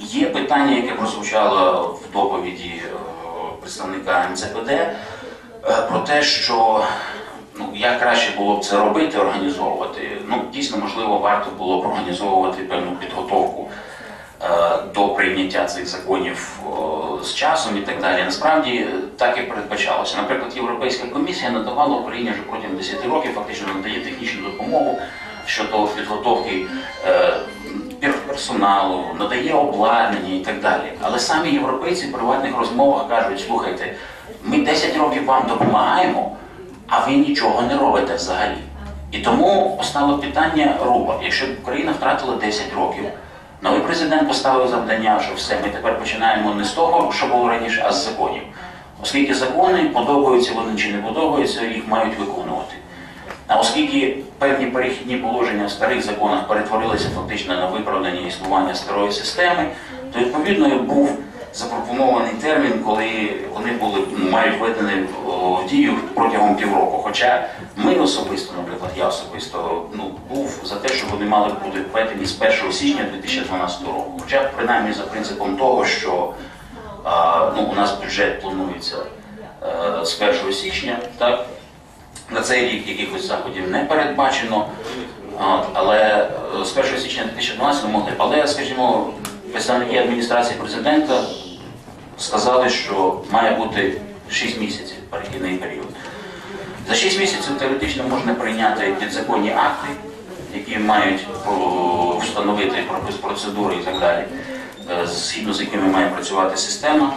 Є питання, яке прозвучало в доповіді е, представника МЦПД е, про те, що ну, як краще було б це робити, організовувати. Ну, дійсно, можливо, варто було б організовувати певну підготовку е, до прийняття цих законів з часом і так далі. Насправді так і передбачалося. Наприклад, Європейська комісія надавала Україні вже протягом 10 років, фактично надає технічну допомогу щодо підготовки пер- персоналу, надає обладнання і так далі. Але самі європейці в приватних розмовах кажуть: слухайте, ми 10 років вам допомагаємо, а ви нічого не робите взагалі. І тому постало питання руба. Якщо Україна втратила 10 років, новий президент поставив завдання, що все, ми тепер починаємо не з того, що було раніше, а з законів. Оскільки закони подобаються вони чи не подобаються, їх мають виконувати. А оскільки певні перехідні положення в старих законах перетворилися фактично на виправдання існування старої системи, то відповідно був запропонований термін, коли вони були мають введені в дію протягом півроку. Хоча ми особисто, наприклад, я особисто ну був за те, що вони мали бути введені з 1 січня 2012 року. Хоча принаймні за принципом того, що а, ну, у нас бюджет планується е, з 1 січня, так на цей рік якихось заходів не передбачено, але е, з 1 січня 2012 ми могли. Але, скажімо, представники адміністрації президента сказали, що має бути 6 місяців перехідний період. За 6 місяців теоретично можна прийняти підзаконні акти, які мають встановити пропис процедури і так далі, е, згідно з якими має працювати система.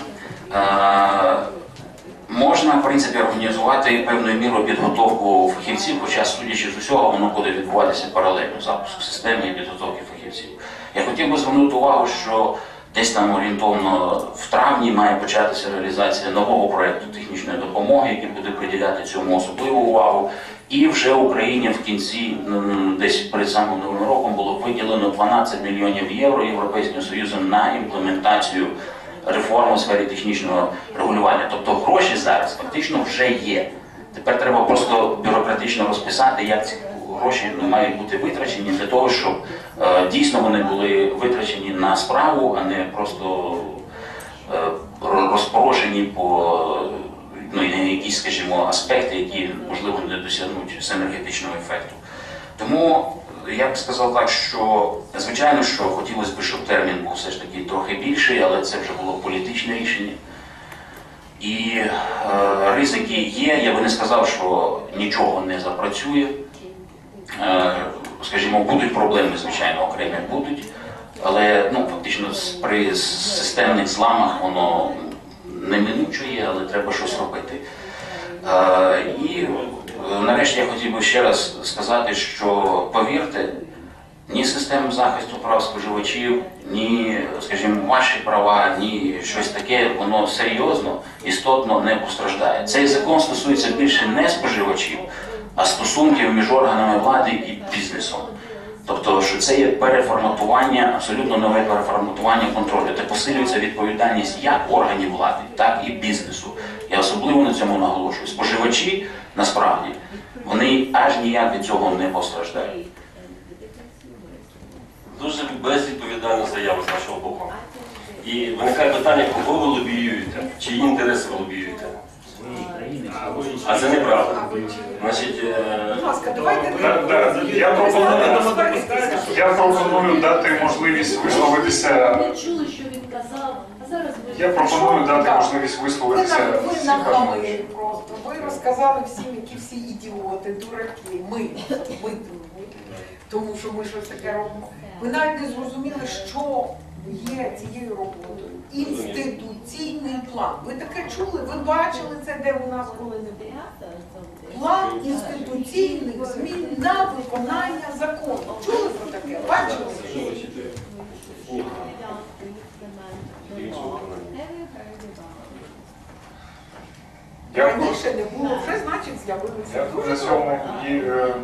Можна, в принципі, організувати певною мірою підготовку фахівців, хоча, судячи з усього, воно буде відбуватися паралельно запуск системи і підготовки фахівців. Я хотів би звернути увагу, що десь там орієнтовно в травні має початися реалізація нового проєкту технічної допомоги, який буде приділяти цьому особливу увагу. І вже Україні в кінці, десь перед самим новим роком, було виділено 12 мільйонів євро Європейським Союзом на імплементацію реформи у сфері технічного регулювання. Тобто гроші зараз фактично вже є. Тепер треба просто бюрократично розписати, як ці гроші ну, мають бути витрачені для того, щоб е, дійсно вони були витрачені на справу, а не просто е, розпорошені по ну, якісь, скажімо, аспекти, які можливо не досягнуть синергетичного ефекту. Тому я б сказав так, що звичайно, що хотілося б, щоб термін був все ж таки трохи більший, але це вже було політичне рішення. І е, ризики є. Я би не сказав, що нічого не запрацює. Е, скажімо, будуть проблеми, звичайно, окремі будуть, але ну, фактично при системних зламах воно неминуче є, але треба щось робити. Е, І нарешті я хотів би ще раз сказати, що повірте, ні система захисту прав споживачів, ні, скажімо, ваші права, ні щось таке, воно серйозно, істотно не постраждає. Цей закон стосується більше не споживачів, а стосунків між органами влади і бізнесом. Тобто, що це є переформатування, абсолютно нове переформатування контролю, де посилюється відповідальність як органів влади, так і бізнесу. Я особливо на цьому наголошую. Споживачі насправді вони аж ніяк від цього не постраждають. Дуже безвідповідальна заява з вашого боку. І виникає питання, кого ви лобіюєте, чиї інтереси ви лобіюєте. А це неправда. Значить, е, пропоную, я пропоную дати можливість висловитися. Не чули, що він казав, а зараз ви Я пропоную дати можливість Ви висловитися. ви нахамили просто. Ви розказали всім, які всі ідіоти, дураки. Ми, ми, тому що ми щось таке робимо. Ви навіть не зрозуміли, що є цією роботою. Інституційний план. Ви таке чули? Ви бачили це, де у нас коли не було? План інституційних змін на виконання закону. Чули про таке? Бачили? Дякую. Раніше не було, вже значить з'явилися. Дякую на цьому. І, е,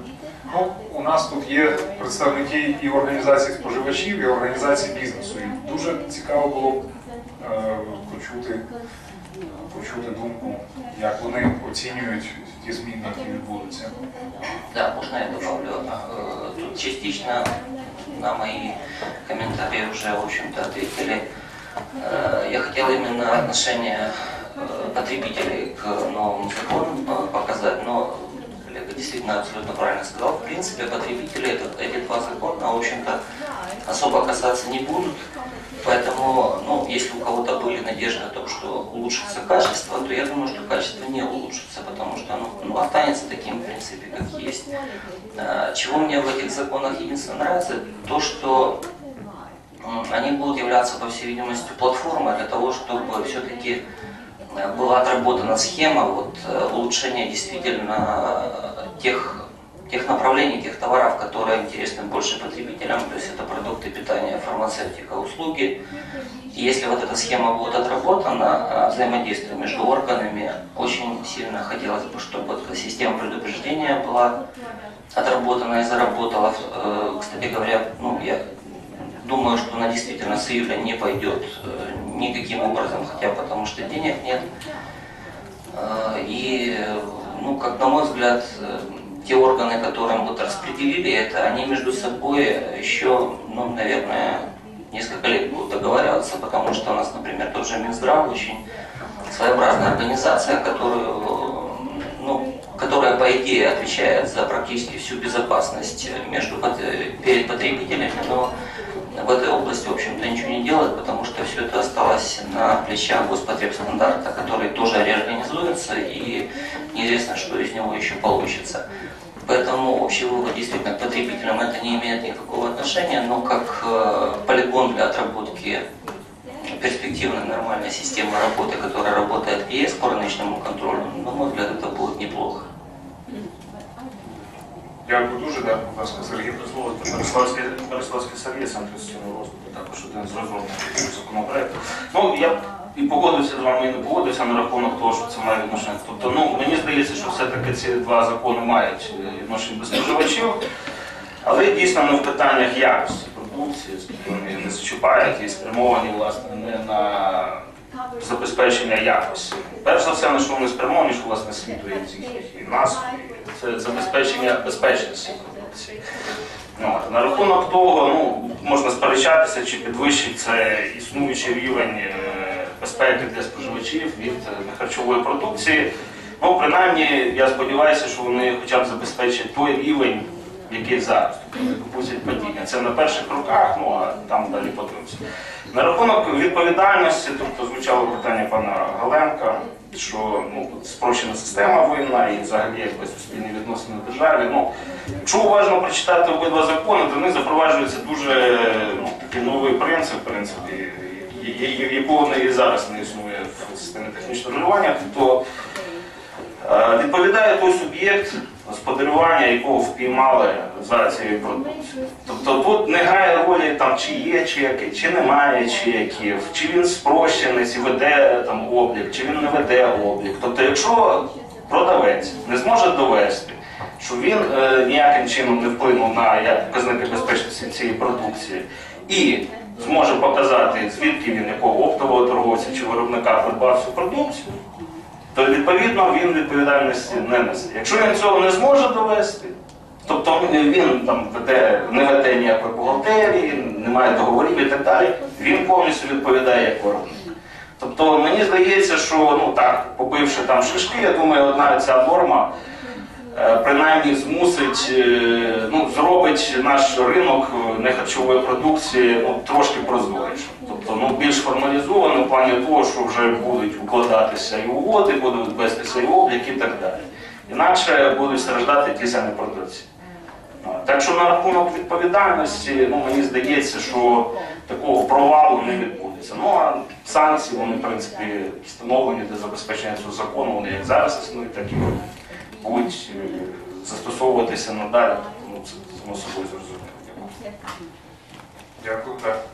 ну, у нас тут є представники і організацій споживачів, і організацій бізнесу. І дуже цікаво було б е, почути почути думку, як вони оцінюють ті зміни, які відбудуться. Да, можно я добавлю? Э, Тут частично на мои комментарии уже, в общем-то, ответили. Э, Я хотел именно отношение э, Потребителей к новому закону э, показать, но коллега действительно абсолютно правильно сказал. В принципе, потребители это- эти два закона, в общем-то, особо касаться не будут. Поэтому, ну, если у кого-то были надежды на то, что улучшится качество, то я думаю, что качество не улучшится, потому что оно ну, останется таким, в принципе, как есть. А, Чего мне в этих законах единственное нравится, то, что они будут являться, по всей видимости, платформой для того, чтобы все-таки была отработана схема вот, э, улучшения действительно э, тех, тех направлений, тех товаров, которые интересны больше потребителям, то есть это продукты питания, фармацевтика, услуги. И если вот эта схема будет отработана, взаимодействие между органами, очень сильно хотелось бы, чтобы эта система предупреждения была отработана и заработала. Э, Кстати говоря, ну, я думаю, что она действительно с июля не пойдет э, никаким образом, хотя потому что денег нет. Э, И, ну, как на мой взгляд, э, те органы, которым вот распределили это, они между собой еще, ну, наверное, несколько лет будут договариваться, потому что у нас, например, тот же Минздрав очень своеобразная организация, которую, ну, которая, по идее, отвечает за практически всю безопасность между, перед потребителями, но в этой области, в общем-то, ничего не делает, потому что все это осталось на плечах Господребстандарта, который тоже реорганизуется, и неизвестно, что из него еще получится. Поэтому общий вывод действительно к потребителям это не имеет никакого отношения, но как э, полигон для отработки перспективной нормальной системы работы, которая работает в ЕС по рыночному контролю, на мой взгляд, это будет неплохо. Дякую дуже, да, будь ласка. Дозволити Мирославський, Мирославський Сергій, Центр розвитку, також один з розробників законопроекту. Ну, я і погодився з вами, і не погодився на рахунок того, що це має відношення. Тобто, ну, мені здається, що все-таки ці два закони мають відношення до споживачів, але дійсно не в питаннях якості продукції, вони не зачіпають і спрямовані, власне, не на забезпечення якості. Перш за все, на що вони спрямовані, що власне світу і нас, це забезпечення безпечності продукції. На рахунок того, ну, можна сперечатися, чи підвищить це існуючий рівень е, безпеки для споживачів від е, харчової продукції. Ну, принаймні, я сподіваюся, що вони хоча б забезпечать той рівень, який зараз. Тобто допустять падіння. Це на перших роках, ну а там далі подивимося. На рахунок відповідальності, тобто звучало питання пана Галенка, що ну, спрощена система винна і взагалі якось суспільні відносини в державі. Ну, якщо уважно прочитати обидва закони, то вони запроваджуються дуже ну, такий новий принцип, я- якого і зараз не існує в системі технічного регулювання. то Е, Відповідає той суб'єкт господарювання, якого впіймали за цією продукцією. Тобто тут не грає ролі там, чи є чеки, чи немає чеків, чи він спрощений, чи веде там облік, чи він не веде облік. Тобто, якщо продавець не зможе довести, що він е, ніяким чином не вплинув на як показники безпечності цієї продукції, і зможе показати, звідки він якого оптового торговця чи виробника придбав цю продукцію, то відповідно він відповідальності не несе. Якщо він цього не зможе довести, тобто він там веде, не веде ніякої бухгалтерії, не має договорів і так далі, він повністю відповідає як виробник. Тобто мені здається, що ну так, побивши там шишки, я думаю, одна ця норма е, принаймні змусить, е, ну, зробить наш ринок е, нехарчової продукції ну, трошки прозорішим. Тобто ну, більш формалізованим в плані того, що вже будуть укладатися і угоди, будуть вестися і облік і так далі. Інакше будуть страждати ті самі продавці. Так що на рахунок відповідальності, ну, мені здається, що такого провалу не відбудеться. Ну а санкції, вони, в принципі, встановлені для забезпечення цього закону, вони як зараз існують, так і будуть е, застосовуватися надалі. Ну, це само собою зрозуміло. Дякую, так.